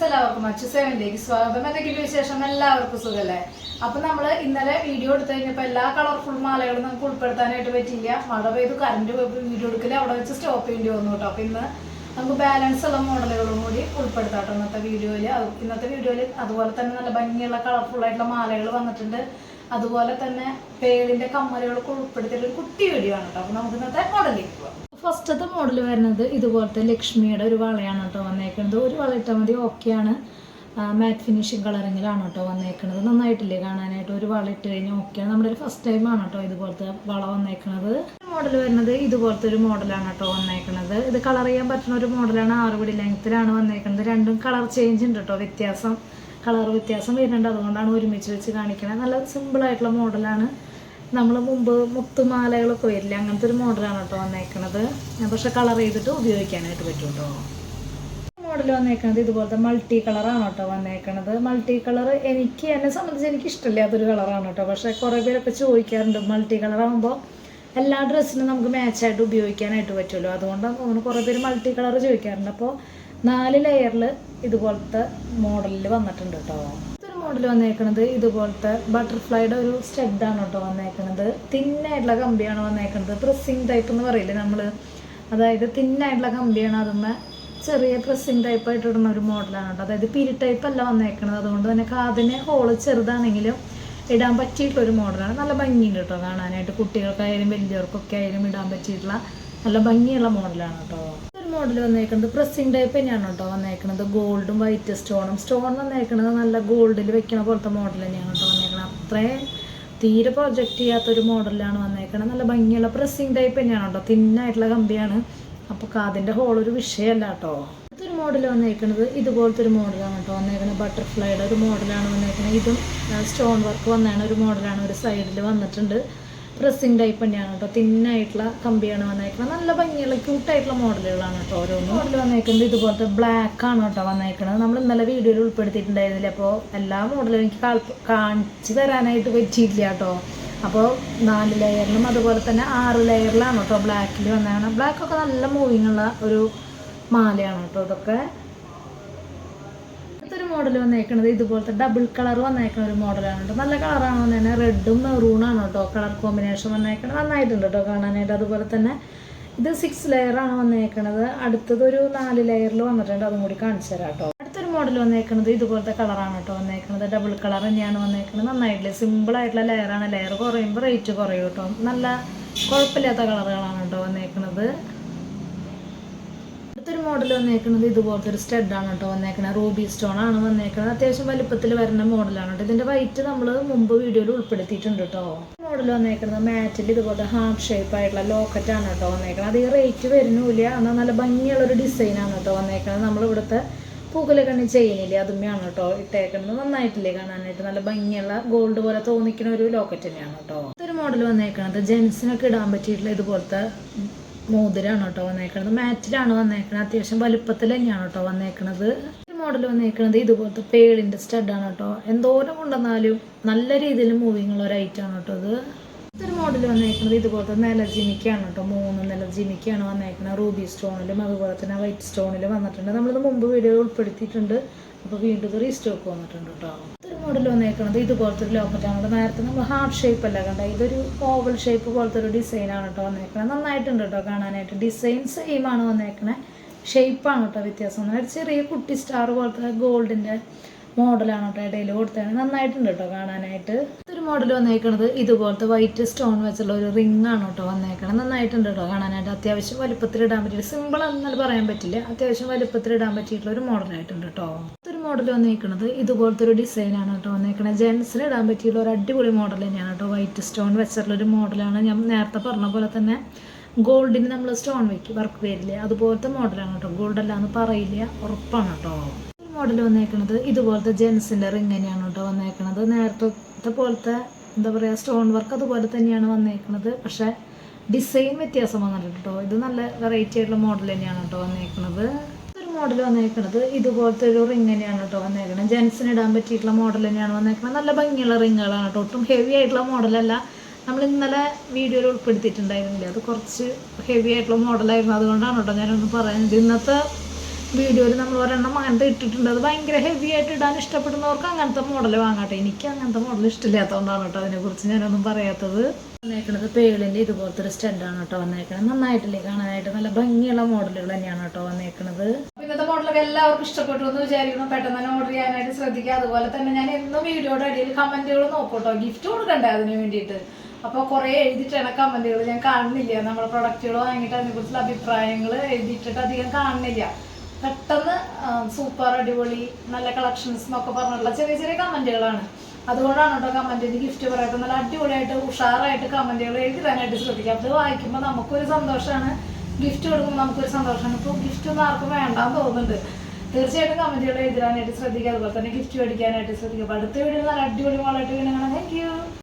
Friends എല്ലാവർക്കും അച്ഛ സേവനിലേക്ക് സ്വാഗതം. എന്തെങ്കിലും വിശേഷം? എല്ലാവർക്കും സുഖല്ലേ? അപ്പൊ നമ്മൾ ഇന്നലെ വീഡിയോ എടുത്തു കഴിഞ്ഞപ്പോൾ എല്ലാ കളർഫുൾ മാലകളും നമുക്ക് ഉൾപ്പെടുത്താനായിട്ട് പറ്റിയില്ല. മഴ പെയ്തു കറണ്ട് വീഡിയോ എടുക്കില്ല അവിടെ വെച്ച് സ്റ്റോപ്പ് ചെയ്യേണ്ടി വന്നു കേട്ടോ. അപ്പൊ ഇന്ന് നമുക്ക് ബാലൻസ് ഉള്ള മോഡലുകളും കൂടി ഉൾപ്പെടുത്താട്ടോ ഇന്നത്തെ വീഡിയോയിൽ ഇന്നത്തെ വീഡിയോയിൽ അതുപോലെ തന്നെ നല്ല ഭംഗിയുള്ള കളർഫുൾ ആയിട്ടുള്ള മാലകൾ വന്നിട്ടുണ്ട്. അതുപോലെ തന്നെ പേളിന്റെ കമ്മലുകളൊക്കെ ഉൾപ്പെടുത്തിയിട്ട് ഒരു കുട്ടി വീഡിയോ ആണ് കേട്ടോ. അപ്പൊ നമുക്ക് ഇന്നത്തെ മോഡലിലേക്ക് പോവാം. ഫസ്റ്റത്തെ മോഡൽ വരുന്നത് ഇതുപോലത്തെ ലക്ഷ്മിയുടെ ഒരു വളയാണ് കേട്ടോ വന്നേക്കുന്നത് ഒരു വള ഇട്ടാൽ മതി ഓക്കെയാണ് മാറ്റ് ഫിനിഷിങ് കളറിങ്ങിലാണ് കേട്ടോ വന്നേക്കുന്നത് നന്നായിട്ടില്ലേ കാണാനായിട്ട്? ഒരു വള ഇട്ട് കഴിഞ്ഞാൽ ഓക്കെയാണ് നമ്മുടെ ഒരു ഫസ്റ്റ് ടൈം ആണ് കേട്ടോ ഇതുപോലത്തെ വള വന്നേക്കുന്നത് മോഡൽ വരുന്നത് ഇതുപോലത്തെ ഒരു മോഡലാണ് കേട്ടോ വന്നേക്കുന്നത് ഇത് കളർ ചെയ്യാൻ പറ്റുന്ന ഒരു മോഡലാണ് ആറുപടി ലെങ്ത്തിലാണ് വന്നേക്കുന്നത് രണ്ടും കളർ ചേഞ്ച് ഉണ്ട് കേട്ടോ. വ്യത്യാസം കളർ വ്യത്യാസം വരുന്നുണ്ട്. അതുകൊണ്ടാണ് ഒരുമിച്ച് വെച്ച് കാണിക്കുന്നത് നല്ല സിമ്പിളായിട്ടുള്ള മോഡലാണ് നമ്മൾ മുമ്പ് മുത്തുമാലകളൊക്കെ വരില്ല? അങ്ങനത്തെ ഒരു മോഡലാണ് കേട്ടോ വന്നേക്കണത്. പക്ഷെ കളർ ചെയ്തിട്ട് ഉപയോഗിക്കാനായിട്ട് പറ്റും കേട്ടോ മോഡൽ വന്നേക്കണത് ഇതുപോലത്തെ മൾട്ടി കളറാണ് കേട്ടോ വന്നേക്കണത്. മൾട്ടി കളർ എനിക്ക് എന്നെ സംബന്ധിച്ച് എനിക്ക് ഇഷ്ടമില്ലാത്തൊരു കളറാണ് കേട്ടോ. പക്ഷെ കുറേ പേരൊക്കെ ചോദിക്കാറുണ്ട് മൾട്ടി കളറാകുമ്പോൾ എല്ലാ ഡ്രസ്സിനും നമുക്ക് മാച്ചായിട്ട് ഉപയോഗിക്കാനായിട്ട് പറ്റുമല്ലോ. അതുകൊണ്ടാണ് തോന്നുന്നു കുറേ പേര് മൾട്ടി കളർ ചോദിക്കാറുണ്ട്. അപ്പോൾ നാല് ലെയറിൽ ഇതുപോലത്തെ മോഡലിൽ വന്നിട്ടുണ്ട് കേട്ടോ. മോഡൽ വന്നേക്കണത് ഇതുപോലത്തെ ബട്ടർഫ്ലൈയുടെ ഒരു സ്റ്റെഡാണ് കേട്ടോ വന്നേക്കണത്. തിന്നായിട്ടുള്ള കമ്പിയാണ് വന്നേക്കണത്. പ്രസ്സിങ് ടൈപ്പ് എന്ന് പറയില്ലേ നമ്മൾ അതായത് തിന്നായിട്ടുള്ള കമ്പിയാണ് അതുമ്മേ ചെറിയ പ്രസ്സിങ് ടൈപ്പ് ആയിട്ട് ഇടുന്ന ഒരു മോഡലാണ് കേട്ടോ. അതായത് പിരി ടൈപ്പ് അല്ല വന്നേക്കണത്. അതുകൊണ്ട് തന്നെ കാതിന് ഹോൾ ചെറുതാണെങ്കിലും ഇടാൻ പറ്റിയിട്ടുള്ള ഒരു മോഡലാണ് നല്ല ഭംഗിയുണ്ട് കേട്ടോ കാണാനായിട്ട്. കുട്ടികൾക്കായാലും വലിയവർക്കൊക്കെ ആയാലും ഇടാൻ പറ്റിയിട്ടുള്ള നല്ല ഭംഗിയുള്ള മോഡലാണ് കേട്ടോ. മോഡൽ വന്നേക്കുന്നത് പ്രസ്സിങ് ടൈപ്പ് തന്നെയാണ് കേട്ടോ വന്നേക്കുന്നത് ഗോൾഡും വൈറ്റ് സ്റ്റോണും സ്റ്റോൺ വന്നേക്കുന്നത് നല്ല ഗോൾഡിൽ വെക്കണ പോലത്തെ മോഡൽ തന്നെയാണ് കേട്ടോ വന്നേക്കുന്നത് അത്രയും തീരെ പ്രൊജക്റ്റ് ചെയ്യാത്തൊരു മോഡലിലാണ് വന്നേക്കുന്നത് നല്ല ഭംഗിയുള്ള പ്രസ്സിങ് ടൈപ്പ് തന്നെയാണ് കേട്ടോ. തിന്നായിട്ടുള്ള കമ്പിയാണ്. അപ്പോൾ കാതിന്റെ ഹോൾ ഒരു വിഷയമല്ല കേട്ടോ. അടുത്തൊരു മോഡൽ വന്നേക്കുന്നത് ഇതുപോലത്തെ ഒരു മോഡലാണ് കേട്ടോ വന്നേക്കുന്നത് ബട്ടർഫ്ലൈയുടെ ഒരു മോഡലാണ് വന്നേക്കുന്നത് ഇതും സ്റ്റോൺ വർക്ക് വന്നതാണ് ഒരു മോഡലാണ് ഒരു സൈഡിൽ വന്നിട്ടുണ്ട്. പ്രസ്സിങ് ടൈപ്പ് തന്നെയാണ് കേട്ടോ തിന്നായിട്ടുള്ള കമ്പിയാണ് വന്നേക്കുന്നത് നല്ല ഭംഗിയുള്ള ക്യൂട്ടായിട്ടുള്ള മോഡലുകളാണ് കേട്ടോ ഓരോന്നും. മോഡൽ വന്നേക്കുന്നത് ഇതുപോലത്തെ ബ്ലാക്ക് ആണ് കേട്ടോ വന്നേക്കുന്നത് നമ്മൾ ഇന്നലെ വീഡിയോയിൽ ഉൾപ്പെടുത്തിയിട്ടുണ്ടായിരുന്നില്ല. അപ്പോൾ എല്ലാ മോഡലും എനിക്ക് കാണിച്ചു തരാനായിട്ട് പറ്റിയിട്ടില്ല കേട്ടോ അപ്പോൾ നാല് ലെയറിലും അതുപോലെ തന്നെ ആറ് ലെയറിലാണ് കേട്ടോ ബ്ലാക്കിൽ വന്നേക്കണം ബ്ലാക്കൊക്കെ നല്ല മൂവിങ് ഉള്ള ഒരു മാലയാണ് കേട്ടോ ഇതൊക്കെ മോഡൽ വന്നേക്കുന്നത് ഇതുപോലത്തെ ഡബിൾ കളർ വന്നേക്കുന്ന ഒരു മോഡലാണ് നല്ല കളറാണ് വന്നേക്കുന്നത് റെഡും മെറൂണാണ് കേട്ടോ കളർ കോമ്പിനേഷൻ വന്നേക്കുന്നത് നന്നായിട്ടുണ്ട് കേട്ടോ കാണാനായിട്ട്. അതുപോലെ തന്നെ ഇത് സിക്സ് ലെയറാണ് വന്നേക്കണത്. അടുത്തത് ഒരു നാല് ലെയറിൽ വന്നിട്ടുണ്ട്. അതും കൂടി കാണിച്ചു തരാം കേട്ടോ അടുത്തൊരു മോഡൽ വന്നേക്കുന്നത് ഇതുപോലത്തെ കളറാണ് കേട്ടോ വന്നേക്കുന്നത് ഡബിൾ കളർ തന്നെയാണ് വന്നേക്കുന്നത് നന്നായിട്ടില്ല? സിമ്പിൾ ആയിട്ടുള്ള ലെയറാണ് ലെയർ കുറയുമ്പോൾ റേറ്റ് കുറയും കേട്ടോ നല്ല കുഴപ്പമില്ലാത്ത കളറുകളാണ് കേട്ടോ വന്നേക്കുന്നത് മോഡൽ വന്നേക്കുന്നത് ഇതുപോലത്തെ ഒരു സ്റ്റഡാണ് കേട്ടോ വന്നേക്കുന്നത് റൂബി സ്റ്റോൺ ആണ് വന്നേക്കുന്നത് അത്യാവശ്യം വലിപ്പത്തിൽ വരുന്ന മോഡലാണ് കേട്ടോ ഇതിന്റെ വൈറ്റ് നമ്മൾ മുമ്പ് വീഡിയോയിൽ ഉൾപ്പെടുത്തിയിട്ടുണ്ട് കേട്ടോ മോഡൽ വന്നേക്കുന്നത് മാറ്റിൽ ഇതുപോലത്തെ ഹാർട്ട് ഷേപ്പ് ആയിട്ടുള്ള ലോക്കറ്റ് ആണ് കേട്ടോ വന്നേക്കുന്നത് ഈ റേറ്റ് വരുന്നില്ല. എന്നാൽ നല്ല ഭംഗിയുള്ള ഒരു ഡിസൈൻ ആണ് കേട്ടോ വന്നേക്കുന്നത് നമ്മൾ ഇവിടുത്തെ പൂക്കലക്കണ്ണി ചെയിനില്ലേ അതുമ്മയാണ് കേട്ടോ ഇട്ടേക്കുന്നത് നന്നായിട്ടില്ലേ കാണാനായിട്ട്. നല്ല ഭംഗിയുള്ള ഗോൾഡ് പോലെ തോന്നിക്കുന്ന ഒരു ലോക്കറ്റ് തന്നെയാണ് കേട്ടോ ഇതൊരു മോഡൽ വന്നേക്കുന്നത് ജെൻസിനൊക്കെ ഇടാൻ പറ്റിയിട്ടുള്ള ഇതുപോലത്തെ മോതിരാണ് കേട്ടോ വന്നേക്കണത്. മാറ്റിലാണ് വന്നേക്കണത്. അത്യാവശ്യം വലുപ്പത്തിൽ തന്നെയാണ് കേട്ടോ വന്നേക്കണത്. മോഡൽ വന്നേക്കണത് ഇതുപോലത്തെ പേളിന്റെ സ്റ്റഡാണ് കേട്ടോ. എന്തോരം കൊണ്ടുവന്നാലും നല്ല രീതിയിൽ മൂവിങ് ഉള്ള ഒരു ആണ് കേട്ടോ ഇത്. ഇതൊരു മോഡൽ വന്നേക്കുന്നത് ഇതുപോലത്തെ നില ജിമിക്കാണ് കേട്ടോ. മൂന്ന് നില ജിമിക്കാണ് വന്നേക്കുന്നത് റൂബി സ്റ്റോണിലും അതുപോലെ തന്നെ വൈറ്റ് സ്റ്റോണിലും വന്നിട്ടുണ്ട്. നമ്മളിത് മുമ്പ് വീഡിയോ ഉൾപ്പെടുത്തിയിട്ടുണ്ട്. അപ്പോൾ വീണ്ടും റീസ്റ്റോക്ക് വന്നിട്ടുണ്ട് കേട്ടോ. മോഡൽ വന്നേക്കുന്നത് ഇതുപോലത്തെ ഒരു ലോക്കറ്റാണ് നേരത്തെ നമ്മൾ ഹാർട്ട് ഷേപ്പ് അല്ല കണ്ട ഇതൊരു ഓവൽ ഷേപ്പ് പോലത്തെ ഒരു ഡിസൈനാണ് കേട്ടോ വന്നേക്കുന്നത് നന്നായിട്ടുണ്ട് കേട്ടോ കാണാനായിട്ട്. ഡിസൈൻ സെയിം ആണ് വന്നേക്കണേ. ഷേപ്പാണ് കേട്ടോ വ്യത്യാസം ഒരു ചെറിയ കുട്ടി സ്റ്റാർ പോലത്തെ ഗോൾഡിന്റെ മോഡലാണ് കേട്ടോ ഇടയിൽ കൊടുത്തത്. നന്നായിട്ടുണ്ട് കേട്ടോ കാണാനായിട്ട്. ഇതൊരു മോഡൽ വന്നേക്കണത് ഇതുപോലത്തെ വൈറ്റ് സ്റ്റോൺ വെച്ചുള്ള ഒരു റിംഗ് ആണ് കേട്ടോ വന്നേക്കണത്. നന്നായിട്ടുണ്ട് കേട്ടോ കാണാനായിട്ട്. അത്യാവശ്യം വലുപ്പത്തിൽ ഇടാൻ പറ്റില്ല സിമ്പിൾ ആണെന്നാൽ പറയാൻ പറ്റില്ല. അത്യാവശ്യം വലുപ്പത്തിൽ ഇടാൻ പറ്റിയിട്ടുള്ള ഒരു മോഡലായിട്ടുണ്ട് കേട്ടോ. മോഡൽ വന്നിരിക്കുന്നത് ഇതുപോലത്തെ ഒരു ഡിസൈനാണ് കേട്ടോ വന്നിരിക്കുന്നത് ജെൻസിന് ഇടാൻ പറ്റിയുള്ള ഒരു അടിപൊളി മോഡൽ തന്നെയാണ് കേട്ടോ. വൈറ്റ് സ്റ്റോൺ വെച്ചിട്ടുള്ള ഒരു മോഡലാണ് ഞാൻ നേരത്തെ പറഞ്ഞ പോലെ തന്നെ ഗോൾഡിന് നമ്മൾ സ്റ്റോൺ വയ്ക്കും വർക്ക് വരില്ലേ. അതുപോലത്തെ മോഡലാണ് കേട്ടോ. ഗോൾഡ് അല്ല എന്ന് പറയില്ല. ഉറപ്പാണ് കേട്ടോ. മോഡൽ വന്നേക്കുന്നത് ഇതുപോലത്തെ ജെൻസിന്റെ റിങ് തന്നെയാണ് കേട്ടോ വന്നേക്കുന്നത് നേരത്തെ പോലത്തെ എന്താ പറയുക സ്റ്റോൺ വർക്ക് അതുപോലെ തന്നെയാണ് വന്നേക്കുന്നത് പക്ഷേ ഡിസൈൻ വ്യത്യാസം വന്നിട്ടുണ്ട് കേട്ടോ. ഇത് നല്ല വെറൈറ്റി ആയിട്ടുള്ള മോഡൽ തന്നെയാണ് കേട്ടോ വന്നേക്കണത്. ഒരു മോഡൽ വന്നേക്കണത് ഇതുപോലത്തെ ഒരു റിങ് തന്നെയാണ് കേട്ടോ വന്നേക്കണത്. ജെൻസിന് ഇടാൻ പറ്റിയിട്ടുള്ള മോഡൽ തന്നെയാണ് വന്നേക്കുന്നത് നല്ല ഭംഗിയുള്ള റിങ്ങുകളാണ് കേട്ടോ ഒട്ടും ഹെവി ആയിട്ടുള്ള മോഡലല്ല നമ്മൾ ഇന്നലെ വീഡിയോയിൽ ഉൾപ്പെടുത്തിയിട്ടുണ്ടായിരുന്നില്ല? അത് കുറച്ച് ഹെവി ആയിട്ടുള്ള മോഡലായിരുന്നു അതുകൊണ്ടാണ് കേട്ടോ ഞാനൊന്ന് പറയുന്നത്. ഇന്നത്തെ വീഡിയോയിൽ നമ്മൾ ഒരെണ്ണം അങ്ങനത്തെ ഇട്ടിട്ടുണ്ട്. അത് ഭയങ്കര ഹെവി ആയിട്ട് ഇടാൻ ഇഷ്ടപ്പെടുന്നവർക്ക് അങ്ങനത്തെ മോഡൽ വാങ്ങട്ടെ. എനിക്ക് അങ്ങനത്തെ മോഡൽ ഇഷ്ടമില്ലാത്തതുകൊണ്ടാണ് കേട്ടോ അതിനെക്കുറിച്ച് ഞാനൊന്നും പറയാത്തത്. വന്നേക്കുന്നത് പേളിന്റെ ഇതുപോലത്തെ ഒരു സ്റ്റെൻഡാണ് കേട്ടോ വന്നേക്കുന്നത് നന്നായിട്ടില്ലേ? കാണാനായിട്ട് നല്ല ഭംഗിയുള്ള മോഡലുകൾ തന്നെയാണ് കേട്ടോ വന്നേക്കണത്. ഇന്നത്തെ മോഡലൊക്കെ എല്ലാവർക്കും ഇഷ്ടപ്പെട്ടു എന്ന് വിചാരിക്കുന്നു. പെട്ടെന്ന് തന്നെ ഓർഡർ ചെയ്യാനായിട്ട് ശ്രദ്ധിക്കുക. അതുപോലെ തന്നെ ഞാൻ എന്നും വീഡിയോയുടെ അടിയിൽ കമന്റുകൾ നോക്കൂട്ടോ ഗിഫ്റ്റ് കൊടുക്കണ്ടേ അതിന് വേണ്ടിയിട്ട്? അപ്പോൾ കുറേ എഴുതിയിട്ടാണ് കമന്റുകൾ ഞാൻ കാണുന്നില്ല. നമ്മുടെ പ്രൊഡക്റ്റുകൾ വാങ്ങിയിട്ട് അതിനെക്കുറിച്ചുള്ള അഭിപ്രായങ്ങൾ എഴുതിയിട്ടിട്ട് അധികം കാണുന്നില്ല. പെട്ടെന്ന് സൂപ്പർ അടിപൊളി നല്ല കളക്ഷൻസ് എന്നൊക്കെ പറഞ്ഞിട്ടുള്ള ചെറിയ ചെറിയ കമന്റുകളാണ്. അതുകൊണ്ടാണ് കേട്ടോ ചെയ്ത് ഗിഫ്റ്റ് പറയാത്ത നല്ല അടിപൊളിയായിട്ട് ഉഷാറായിട്ട് കമന്റുകൾ എഴുതി തന്നെ ആയിട്ട് ശ്രദ്ധിക്കുക. അത് വായിക്കുമ്പോൾ നമുക്കൊരു സന്തോഷമാണ്. ഗിഫ്റ്റ് കൊടുക്കുമ്പോൾ നമുക്കൊരു സന്തോഷമാണ് ഇപ്പോൾ ഗിഫ്റ്റ് ഒന്നും ആർക്കും വേണ്ടാന്ന് തോന്നുന്നുണ്ട്. തീർച്ചയായിട്ടും കമന്റുകൾ എഴുതാനായിട്ട് ശ്രദ്ധിക്കുക. അതുപോലെ തന്നെ ഗിഫ്റ്റ് മേടിക്കാനായിട്ട് ശ്രദ്ധിക്കുക. അപ്പോൾ അടുത്ത വീഡിയോ നല്ല അടിപൊളി മോളായിട്ട് കാണാം താങ്ക് യു